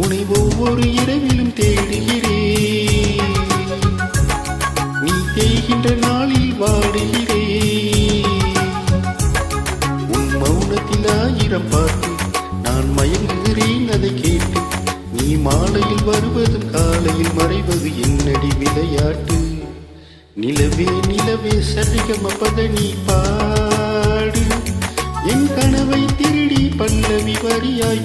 உனை ஒவ்வொரு இரவிலும் தேடுகிறேன். நீ தேய்கின்ற நாளில் வாடுகிறேன். உன் மௌனத்தில் ஆயிரம் பார்த்து நான் மயங்குகிறேன் அதை கேட்டு. நீ மாலையில் வருவதும் காலையில் மறைவது என்னடி விளையாட்டு? நிலவே நிலவே சரிகம பதனி பாடு. என் கனவை திருடி பல்லவி வரியாய்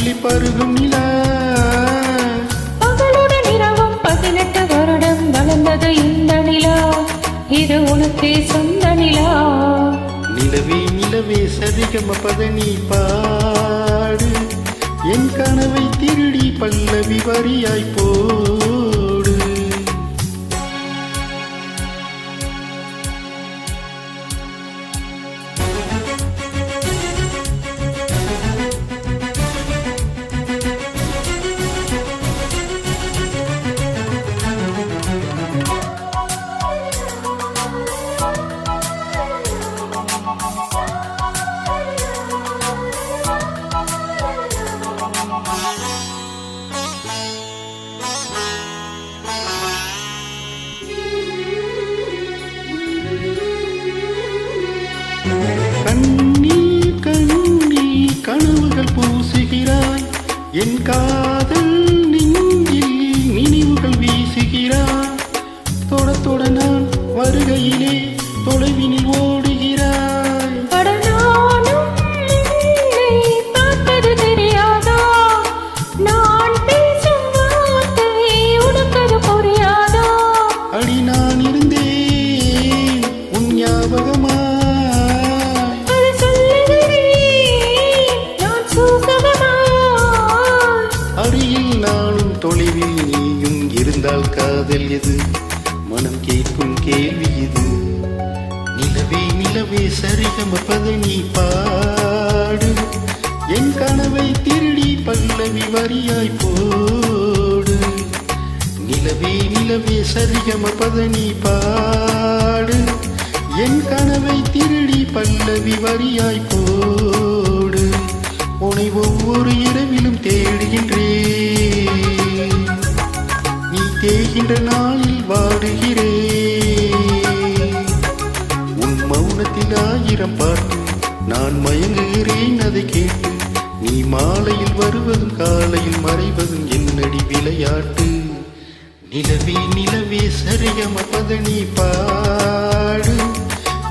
அள்ளி பருகும் நிலா. பகலுடன் இரவும் பதினெட்டு வருடம் வளர்ந்தது இந்த நிலா. இது உனக்கே சொந்த நிலா. நிலவே நிலவே சரிகம பதனி பாடு. என் கனவை திருடி பல்லவி வரியாய் என் காதல் நெஞ்சில் நினைவுகள் வீசுகிறார் தொட தொட நான் வருகையிலே தொலைவினை காதல் எது? மனம் கேட்கும் கேள்வி இது நிலவே நிலவே சரிகம பதனி பாடு. என் கனவை திருடி பல்லவி வரியாய் போடு. நிலவே நிலவே சரிகம பதனி பாடு. என் கனவை திருடி பல்லவி வரியாய் போடு. உனை ஒவ்வொரு இரவிலும் தேடுகின்றேன். தேய்கின்ற நாளில் வாடுகிறேன். உன் மௌனத்தில் ஆயிரம் பாட்டு நான் மயங்குகிறேன் அதை கேட்டு நீ மாலையில் வருவதும் காலையில் மறைவதும் என்னடி விளையாட்டு? நிலவே நிலவே சரியம பதனி பாடு.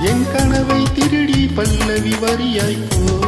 என் கனவை திருடி பல்லவி வரியாய் போ.